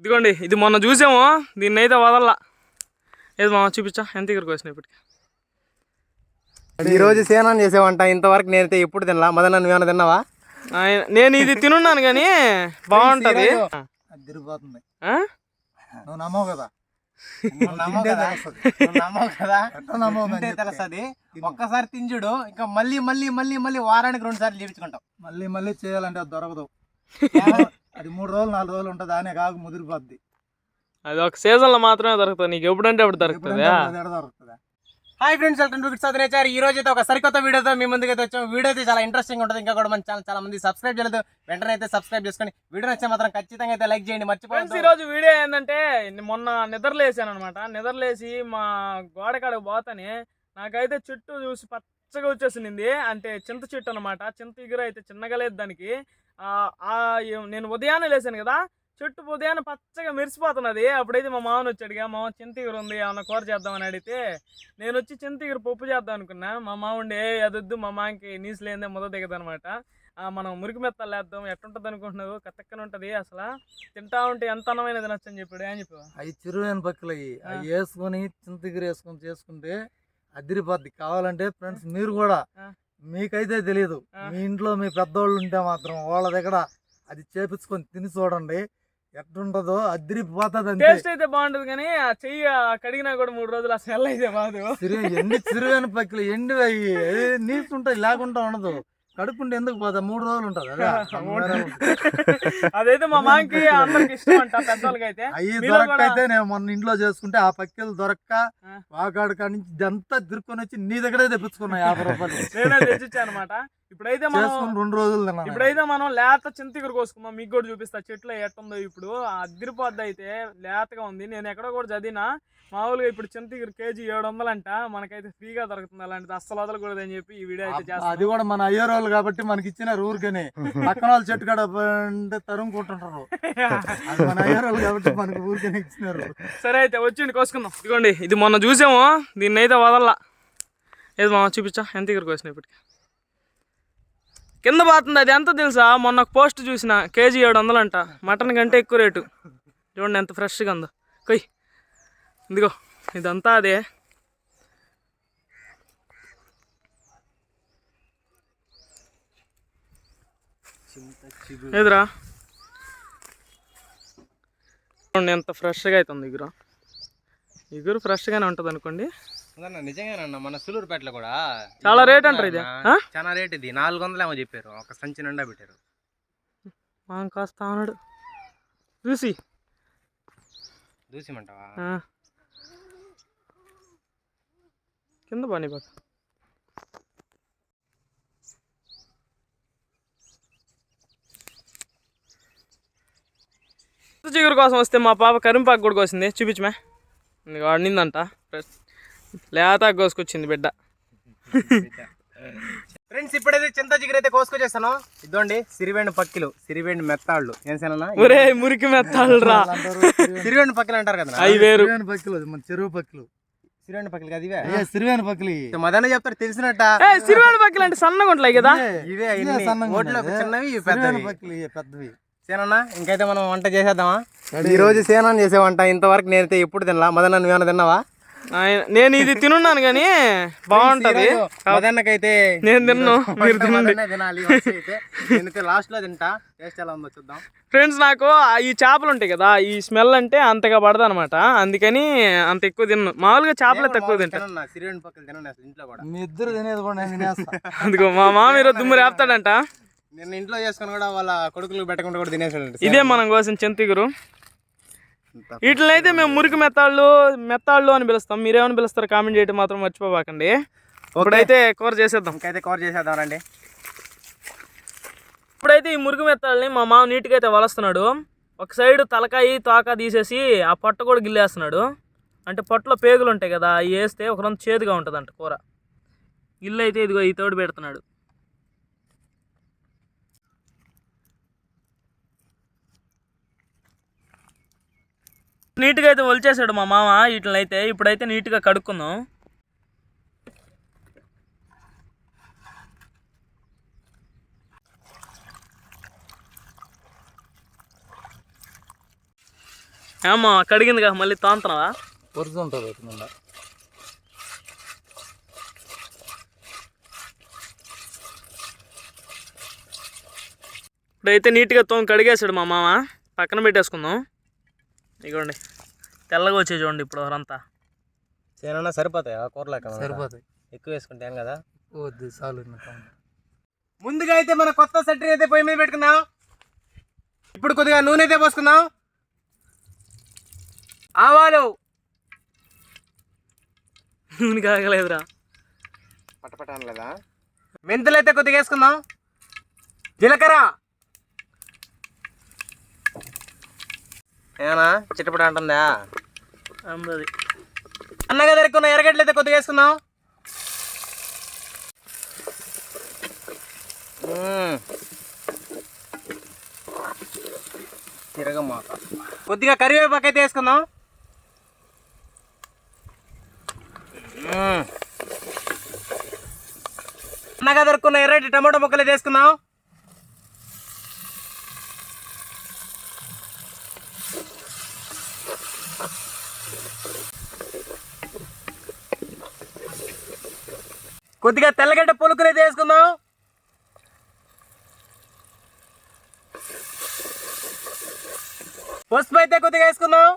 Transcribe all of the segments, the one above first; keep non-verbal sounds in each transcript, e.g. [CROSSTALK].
ఇదిగోండి ఇది మొన్న చూసాము. దీన్ని అయితే వదల్లా. ఏది మా చూపించా ఎంత దగ్గరకు వచ్చినాయి ఇప్పటికి? ఈ రోజు సేనాన్ని చేసేవంట ఇంతవరకు నేనైతే ఎప్పుడు తినలా. మదన నువ్వేమైనా తిన్నావా? ఆయన- నేను ఇది తినున్నాను కానీ బాగుంటది. తిరిగిపోతుంది? నువ్వు నమ్మవు కదా. ఒక్కసారి తింజుడు ఇంకా మళ్ళీ మళ్ళీ మళ్ళీ మళ్ళీ వారానికి రెండు సార్లు చేపించుకుంటాం మళ్ళీ మళ్ళీ చేయాలంటే అది దొరకదు. [LAUGHS] అది మూడు రోజులు నాలుగు రోజులు ఉంటుంది దానే కాకు ముదిరిపోద్ది. అది ఒక సీజన్లో మాత్రమే దొరుకుతుంది. నీకు ఎప్పుడంటే అప్పుడు దొరుకుతుంది? హాయ్ ఫ్రెండ్స్ వెల్కమ్ టు అదనేచారు ఈ రోజు అయితే ఒక సరికొత్త వీడియోతో మీ ముందుకు అయితే వచ్చాం. వీడియో అయితే చాలా ఇంట్రెస్టింగ్ ఉంటుంది. ఇంకా కూడా మన ఛానల్ చాలా మంది సబ్స్క్రైబ్ చేయలేదు. వెంటనే అయితే సబ్స్క్రైబ్ చేసుకొని వీడియో నచ్చితే మాత్రం ఖచ్చితంగా అయితే లైక్ చేయండి. మర్చిపోయింది ఈ రోజు వీడియో ఏంటంటే మొన్న నిద్రలేసాను అనమాట నిద్రలేసి మా గోడ కాడకు పోతానే నాకైతే చెట్టు చూసి పచ్చగా వచ్చేసింది. అంటే చింత చెట్టు అనమాట చింత ఇగురు అయితే చిన్నగా లేదు దానికి. నేను ఉదయాన్నే లేసాను కదా. చెట్టు ఉదయాన్నే పచ్చగా మెరిసిపోతున్నది. అప్పుడైతే మా మామని వచ్చాడుగా మామ చింత ఇగురు ఉంది ఏమన్నా కూర చేద్దామని అడిగితే నేను వచ్చి చింత ఇగురు పప్పు చేద్దాం అనుకున్నా. మా మామండి ఏ అదొద్దు మా మామకి నీసు లేదే దిగదు అనమాట మనం మురికి మెత్తలు వేద్దాం ఎట్టుంటది అనుకుంటున్నావు? కత్తక్కన ఉంటది అసలు. తింటా ఉంటే ఎంత అన్నమైన తినొచ్చు అని చెప్పాడు. ఏం చెప్పావు? అవి చిరువైన పక్కలు అవి. అవి వేసుకొని చింతగిరి వేసుకొని చేసుకుంటే అదిరిపోద్ది. కావాలంటే ఫ్రెండ్స్ మీరు కూడా. మీకైతే తెలియదు. మీ ఇంట్లో మీ పెద్దోళ్ళు ఉంటే మాత్రం వాళ్ళ దగ్గర అది చేపించుకొని తిని చూడండి. ఎట్టుంటదో అదిరిపోతుంది అంతే. టేస్ట్ అయితే బాగుంటది కానీ ఆ చెయ్యి కడిగినా కూడా మూడు రోజులు ఆ స్మెల్ అయితే బాదు. ఎన్ని చిరువైన పక్కలు ఎండి అవి నీసు ఉంటాయి లేకుండా ఉండదు. కడుక్కుంటే ఎందుకు పోతా? మూడు [LAUGHS] రోజులు ఉంటుంది అదే అదైతే మా మాంకి అందరికి ఇష్టం అంట దొరకైతే నేను మొన్న ఇంట్లో చేసుకుంటే ఆ పక్కలు దొరక్క ఆ. వాకాడు కాడి నుంచి ఇదంతా తిరుక్కొని వచ్చి నీ దగ్గరే తెప్పించుకున్నా యాభై రూపాయలు. నేనే అనమాట ఇప్పుడైతే మనం రెండు రోజులు ఇప్పుడైతే మనం లేత చింతికరు కోసుకుందాం. మీకు కూడా చూపిస్తా. చెట్లు ఎట్టుందో ఇప్పుడు. అదిరిపోద్ది అయితే లేతగా ఉంది. నేను ఎక్కడో కూడా చదివినా మామూలుగా ఇప్పుడు చింతికరు కేజీ ఏడు వందలంట మనకైతే ఫ్రీగా దొరుకుతుంది అలాంటిది. అస్సలు వదలకూడదు అని చెప్పి ఈ వీడియో అయితే అది కూడా మన అయ్యో రోజులు కాబట్టి మనకి ఇచ్చినారు ఊరికని. పక్కన వాళ్ళు చెట్టు కాడ అంటే తరుముకుంటుంటారు. మన అయ్యో రోజులు కాబట్టి మనకి ఊరికనే ఇచ్చినారు. సరే అయితే వచ్చిండి కోసుకుందాం. ఇదిగోండి ఇది మొన్న చూసాము. దీన్ని అయితే వదల్లా. ఏది మా చూపించా. ఎంత దగ్గరకు వచ్చినాయి ఇప్పటికి? కింద పోతుంది అది ఎంత తెలుసా? మొన్న ఒక పోస్ట్ చూసిన కేజీ ఏడు వందలు అంట. మటన్ కంటే ఎక్కువ రేటు. చూడండి ఎంత ఫ్రెష్గా ఉందో. కొయ్. ఇదిగో ఇదంతా అదే. ఎదురా చూడండి ఎంత ఫ్రెష్గా అవుతుంది ఇగురు. ఇగురు ఫ్రెష్గానే ఉంటుంది అనుకోండి నిజంగానన్న మన సులూరుపేటలో కూడా చాలా రేట్ అంటారు ఇది? చాలా రేట్ ఇది. నాలుగు వందలు ఏమో చెప్పారు. ఒక సంచి నిండా పెట్టారు. మా కాస్త అన్నాడు చూసి దూసిమంటావా. కింద పని పక్క. చిగురు కోసం వస్తే మా పాప కరింపాకు కూడా కోసింది చూపించమే. నీకు వండిందంట లేతాకు కోసుకొచ్చింది బిడ్డ. ఫ్రెండ్స్ ఇప్పుడైతే చింత చిగురు అయితే కోసుకొచ్చేస్తాను. ఇదోండి సిరివేండి పక్కిలు సిరివేండి మెత్తాళ్ళు. ఏం సేనన్నా ఒరే మురికి మెత్తాళ్ళరా. సిరివేండి పక్కిలు అంటారు కదా అవి వేరు. పక్కలు మన చెరువు పక్కలు. సిరివేండి పక్కిలు కదా ఇవే? సిరివేని పక్కలు. మదన చెప్తారు తెలిసినట్ట? ఏ సిరివాడి పక్కలు అంటే సన్నగా ఉంటాయి కదా? ఇవే, ఓట్లో. చిన్నవి, పెద్దవి. పక్కలు పెద్దవి. సేనన్నా ఇంకైతే మనం వంట చేసేద్దామా? ఈ రోజు సేనాన్ని చేసేవంట ఇంతవరకు నేనైతే ఎప్పుడు తినలా. మదన నువ్వేమైనా తిన్నావా? నేను ఇది తినున్నాను కానీ బాగుంటది. మదన్నకైతే నేను తిన్ను. [LAUGHS] మీరు తినండి. మదన్నే తినాలి నేనైతే లాస్ట్లో తింటా. టేస్ట్ ఎలా ఉందో చూద్దాం. ఫ్రెండ్స్ నాకు ఆ ఈ చేపలు ఉంటాయి కదా ఈ స్మెల్ అంటే అంతగా పడదు అనమాట అందుకని అంత ఎక్కువ తిన్ను. మామూలుగా చేపలే తక్కువ తింటా. తినన్నా సిరివేండి పక్కలు తినండి అసలు ఇంట్లో కూడా. మీ ఇద్దరు తినేది కూడా నేను తినేస్తా. అందుకో మా మామ ఈరోజు దుమ్ము రేపుతాడంట. నేను ఇంట్లో చేసుకొని కూడా వాళ్ళ కొడుకులు పెట్టకుండా కూడా తినేసాడు ఇదే మనం కోసం చింతిగురు. వీటిని అయితే మేము మురికి మెత్తాళ్ళు మెత్తాళ్ళు అని పిలుస్తాం. మీరేమని పిలుస్తారు కామెంట్ చేయడం మాత్రం మర్చిపోబాకండి. ఇప్పుడైతే కూర చేసేద్దాం. ఇంకైతే కవర్ చేసేద్దాం రండి. ఇప్పుడైతే ఈ మురికి మెత్తాలని మా మామ నీట్గా అయితే వలస్తున్నాడు. ఒక సైడ్ తలకాయి తోక తీసేసి ఆ పొట్ట కూడా గిల్లేస్తున్నాడు. అంటే పొట్టలో పేగులు ఉంటాయి కదా అవి వేస్తే ఒక రొంత చేదుగా ఉంటుందంట కూర. గిల్లు అయితే ఇదిగో ఈ తోడు పెడుతున్నాడు. నీట్గా అయితే ఒలిచేసాడు మా మామ వీటిని అయితే ఇప్పుడైతే నీట్గా కడుక్కుందాం. ఏమో కడిగిందిగా మళ్ళీ తోంతున్నావా ఉంటుంది కింద ఇప్పుడైతే నీట్గా తోమి కడిగేసాడు మా మామ పక్కన పెట్టేసుకుందాం. ఇగోండి. తెల్లగా వచ్చే చూడండి ఇప్పుడు అంతా సేనన్నా సరిపోతాయి? ఆ కూరలేక సరిపోతాయి. ఎక్కువ వేసుకుంటాను కదా? వద్దు చాలు ముందుగా అయితే మన కొత్త సెట్రీ అయితే పొయ్యి మీద పెట్టుకుందాం. ఇప్పుడు కొద్దిగా నూనె అయితే పోసుకుందాం. ఆవాలు. నూనె కాగలేదురా. పట్టపట్ట అనలేదా? మెంతులు అయితే కొద్దిగా వేసుకుందాం. జీలకర్ర. ఏమన్నా చిట్టపట అంటుందా? అందది అన్నగా దొరుకున్న ఎర్రగడ్డలు అయితే కొద్దిగా వేసుకుందాం. తిరగమాక కొద్దిగా కరివేపాకు అయితే వేసుకుందాం. అన్నగా దొరుకున్న ఎర్రటి టమాటో ముక్కలు అయితే వేసుకుందాం. కొద్దిగా తెల్లగడ్డ పులుకులు అయితే వేసుకుందాం. పసుపు అయితే కొద్దిగా వేసుకుందాం.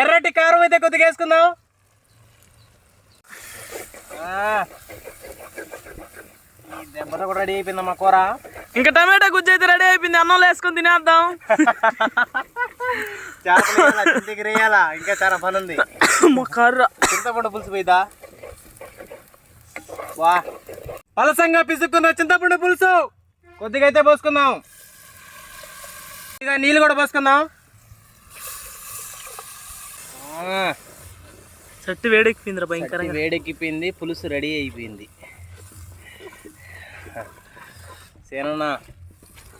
ఎర్రటి కారం అయితే కొద్దిగా వేసుకుందాం. దెబ్బతో కూడా రెడీ అయిపోయిందమ్మా కూర. ఇంకా టమాటా గుజ్జు అయితే రెడీ అయిపోయింది. అన్నంలో వేసుకొని తినేద్దాం. [LAUGHS] ఇంకా చాలా పని ఉంది. కర్ర. చింతపండు పులుసు పోయిదా వా. పలసంగా పిసుక్కున్న చింతపండు పులుసు. కొద్దిగా అయితే పోసుకుందాం. కొద్దిగా నీళ్ళు కూడా పోసుకుందాం. చెట్టు వేడెక్కిపోయిందిరా భయంకరంగా. వేడెక్కిపోయింది పులుసు రెడీ అయిపోయింది. సేనన్నా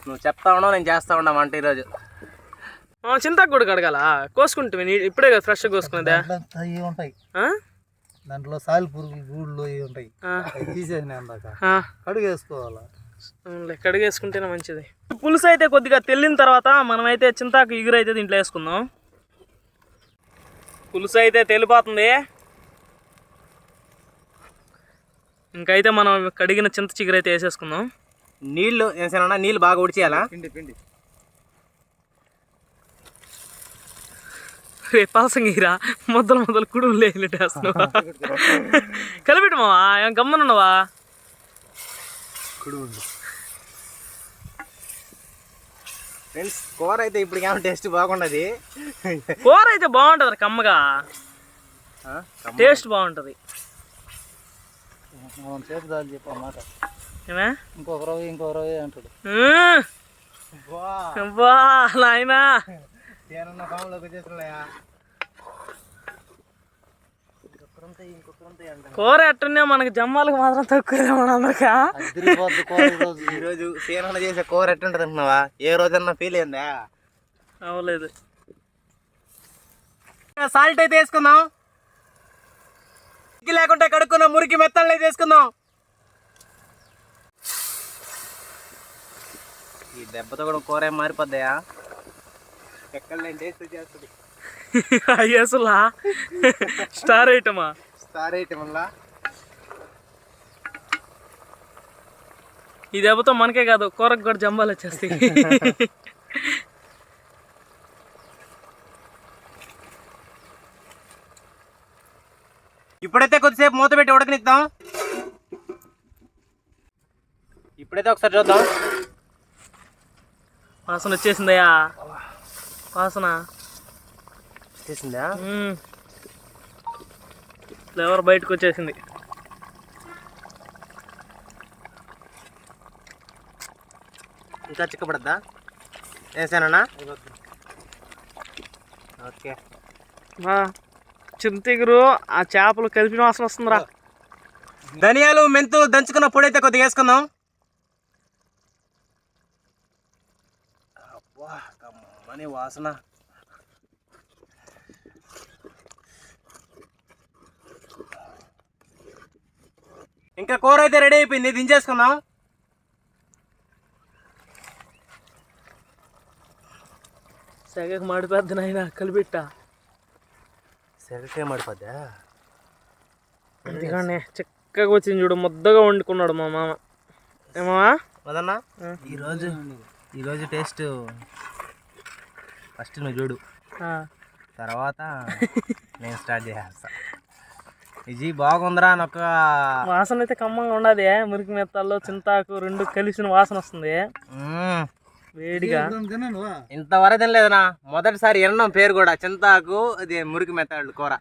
నువ్వు చెప్తా ఉన్నావు? నేను చేస్తా ఉన్నా వంట ఈరోజు. ఆ, చింతాకు కూడా కడగాల? కోసుకుంటే ఇప్పుడే కదా ఫ్రెష్గా కోసుకునేదా అవి ఉంటాయి. ఆ? దాంట్లో సాలి పురుగులు గూళ్ళు అవి ఉంటాయి తీసేసిన అందాక ఆ. కడుగు వేసుకోవాలా అవునులే, కడిగేసుకుంటేనే మంచిది. పులుసు అయితే కొద్దిగా తెల్లిన తర్వాత మనమైతే చింతాకు ఇగురు అయితే దీంట్లో వేసుకుందాం. పులుసు అయితే తెలిపోతుంది. ఇంకైతే మనం కడిగిన చింత చిగురు అయితే వేసేసుకుందాం. నీళ్ళు ఏం సేనన్నా నీళ్ళు బాగా ఉడిచేయాలా? పిండి పిండి. రే పాసంగిరా మొదలు మొదలు కుడుము లేనట్టేస్తున్నావా కలిపెట్టు మావా. ఏం గమ్మనున్నావా ఫ్రెండ్స్ కూర అయితే ఇప్పుడు ఏమైనా టేస్ట్ బాగుండదు. కూర అయితే బాగుంటుంది కమ్మగా. టేస్ట్ బాగుంటుంది. మనం ఇంకొక రవి ఇంకొక రవి అంటాడు అబ్బా. నాయనా. ఏమన్నా ఫామ్లోకి వచ్చేస్తున్నాయా? కూర ఎట్టున్నా మనకి జమ్మాలకు మాత్రం తక్కువ మనందరికా ఈరోజు. సేనన్న చేసే కూర ఎట్టుంటది అంటున్నావా? ఏ రోజన్నా ఫీల్ అయిందా? అవ్వలేదు. సాల్ట్ అయితే వేసుకుందాం. లేకుంటే కడుక్కున్న మురికి మెత్తలు అయితే వేసుకుందాం. దెబ్బతో కూడా కూర ఏం మారిపోద్దాయా? ఎక్కడ టేస్ట్ చేస్తుంది. అయ్యేసులా స్టార్ ఐటమా? స్టార్ ఐటమ్ ఈ దెబ్బతో మనకే కాదు కూరకు కూడా జంబాలు వచ్చేస్తాయి. ఇప్పుడైతే కొద్దిసేపు మూత పెట్టి ఉడకనిద్దాం. ఇప్పుడైతే ఒకసారి చూద్దాం. వాసన వచ్చేసిందయ్యా. వాసన. చేసిందా మ్మ్. ఫ్లేవర్ బయటకు వచ్చేసింది. ఇంకా చిక్కబడద్దా? వేసానన్నా? ఓకే. చింతిగురు ఆ చేపలు కలిపిన వాసన వస్తుందిరా. ధనియాలు మెంతు దంచుకున్న పొడి అయితే కొద్దిగా వేసుకుందాం. అబ్బా కమ్మని వాసన. ఇంకా కూర అయితే రెడీ అయిపోయింది దించేసుకుందాం. సెగకు మాడిపోద్ది నాయన కలిపెట్ట సెగకే మడిపోద్దా? అందుకనే చక్కగా వచ్చింది చూడు ముద్దగా వండుకున్నాడు మా మామ. ఏమా? వదన్నా? ఈరోజు ఈరోజు టేస్ట్ ఫస్ట్ నువ్వు చూడు. తర్వాత నేను స్టార్ట్ చేసేస్తా ఇది బాగుందిరా అని ఒక వాసన అయితే కమ్మంగా ఉండదు. మురికి మెత్తాల్లో చింతాకు రెండు కలిసిన వాసన వస్తుంది. వేడిగా. ఇంతవరకు తినలేదనా మొదటిసారి వినడం పేరు కూడా చింతాకు అది మురికి మెత్తాడు కూర.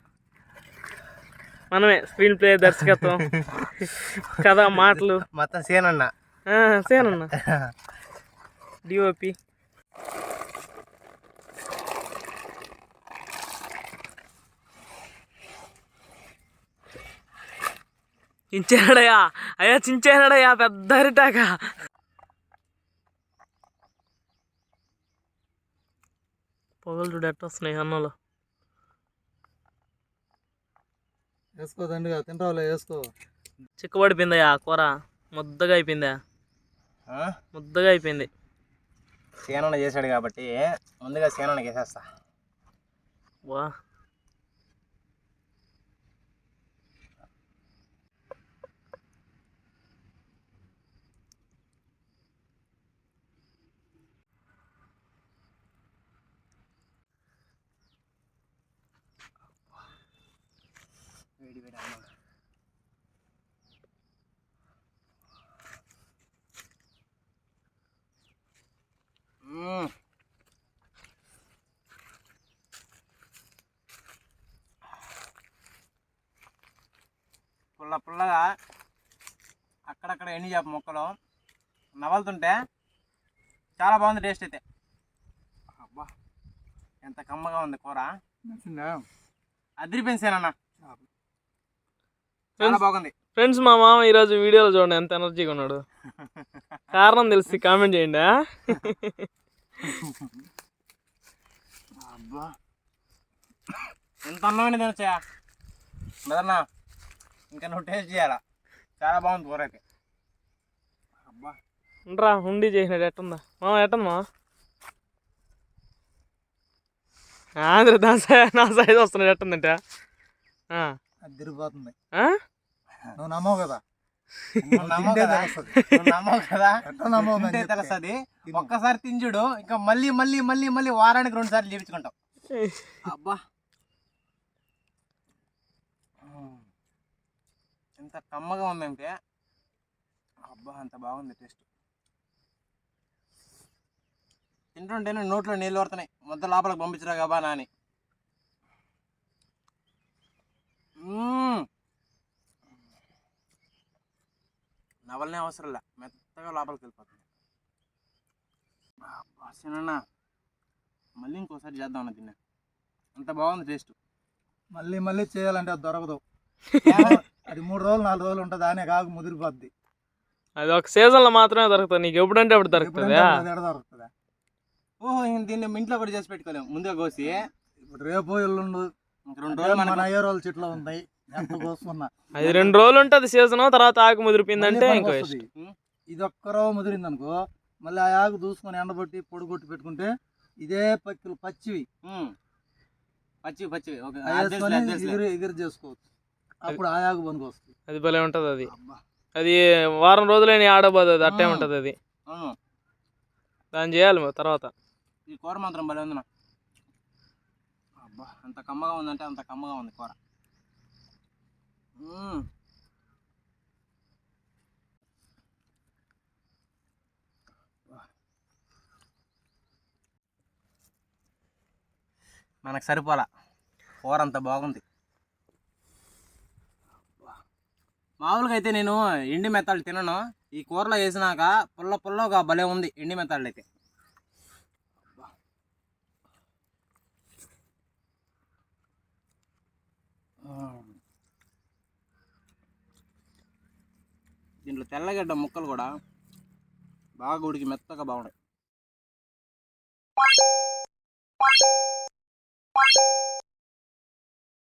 మనమే స్క్రీన్ ప్లే దర్శకత్వం. [LAUGHS] కథ మాటలు. మొత్తం సేనన్న. సేనన్న. [LAUGHS] డిఓపి చించాడయ్యా అయ్యా చించాడయ్యా పెద్ద అరిటాక. పొగలు చూడు ఎట్ట వస్తున్నాయి అన్నంలో. వేసుకో దండిగా తింటావులే వేసుకో. చిక్కబడిపోయిందయ్యా కూర. ముద్దగా అయిపోయిందా? ముద్దగా అయిపోయింది. సేనన్న చేశాడు కాబట్టి ముందుగా సేనన్నకి వేసేస్తా. వా. వేడి వేడి అన్నం మ్మ్. పుల్ల పుల్లగా అక్కడక్కడ ఎండి చేప ముక్కలు నవలుతుంటే చాలా బాగుంది టేస్ట్ అయితే. అబ్బా ఎంత కమ్మగా ఉంది కూర? అదిరిపోయింది చాలా. బాగుంది. ఫ్రెండ్స్ మా మామ ఈరోజు వీడియోలో చూడండి ఎంత ఎనర్జీగా ఉన్నాడు. కారణం తెలిసి కామెంట్ చేయండి ఎంత అన్నమైన తినొచ్చా మెదన్నా ఇంకా నువ్వు టేస్ట్ చేయాలా? చాలా బాగుంది కూర అయితే. అబ్బా. ఉండరా ఉండి చేసినాడు ఎట్టుందా? మామ ఎట్టుంది మామ? ఆంధ్ర నా సై- నా సైజ్ వస్తున్నాడు ఎట్టుందంట? ఆ? అది తిరిగిపోతుంది. ఆ? నువ్వు నమ్మవు కదా? నువ్వు నమ్మవు తింటే కదా? తెలుస్తది. నువ్వు నమ్మవు కదా? ఎట్లా నమ్మవు తింటే నేను చెప్తే? తెలుస్తుంది. తిను. ఒక్కసారి తింజుడు ఇంకా మళ్ళీ మళ్ళీ మళ్ళీ మళ్ళీ వారానికి రెండు సార్లు చేపించుకుంటావు అబ్బా. ఎంత కమ్మగా ఉందంటే అబ్బా అంత బాగుంది టేస్ట్. తింటుంటేనే నోట్లో నీళ్ళు పడుతున్నాయి మొత్తం లోపలికి పంపించరా కాబా నాని. నవలనే అవసరం లే మెత్తగా లోపలికి వెళ్ళిపోతుంది. అబ్బా సినన్నా. మళ్ళీ ఇంకోసారి చేద్దాం అన్న తిన్నా. అంత బాగుంది టేస్ట్. మళ్ళీ మళ్ళీ చేయాలంటే అది దొరకదు. [LAUGHS] అది మూడు రోజులు నాలుగు రోజులు ఉంటుంది దానే కాకు ముదిరిపోద్ది. అది ఒక సీజన్లో మాత్రమే దొరుకుతుంది. నీకు ఎప్పుడంటే అప్పుడు దొరుకుతుందా? ఎప్పుడంటే అది ఎడ దొరుకుతుందా? ఓహో ఇంక దీన్ని ఇంట్లో కూడా చేసి పెట్టుకోలేము. ముందుగా కోసి. ఇప్పుడు రేపు ఎల్లుండు ఇంక రెండు రోజులు మన మనకి అయ్యే రోజుల చెట్లు ఉన్నాయి. అది రెండు రోజులు ఉంటుంది సీజన్ తర్వాత ఆకు ముదిరిపోయిందంటే ఇంకో ఇది ఒక్క రోజు ముదిరింది అనుకో మళ్ళీ ఆ ఆకు దూసుకొని ఎండబట్టి పొడి కొట్టి పెట్టుకుంటే ఇదే పక్కలు పచ్చివి. మ్మ్. పచ్చి పచ్చి ఓకే. అవి అది వేసుకొని తెలుసులే, అది తెలుసులే. ఎగిరి ఎగిరి చేసుకోవచ్చు. అప్పుడు ఆ ఆకు పనికి వస్తుంది. అది భలే ఉంటుంది అది. అది వారం రోజులైన ఆడబోదు అది అట్టే. ఉంటుంది అది. దాన్ని చేయాలి తర్వాత. ఈ కూర మాత్రం భలే ఉంది అబ్బా అంత కమ్మగా ఉందంటే అంత కమ్మగా ఉంది కూర. మనకు సరిపోలా. కూర అంత బాగుంది. మామూలుగా అయితే నేను ఎండి మెత్తాలు తినను. ఈ కూరలో వేసినాక పుల్ల పుల్లగా భలే ఉంది ఎండి మెత్తాలు అయితే దీంట్లో తెల్లగడ్డ ముక్కలు కూడా బాగా ఉడికి మెత్తగా బాగున్నాయి.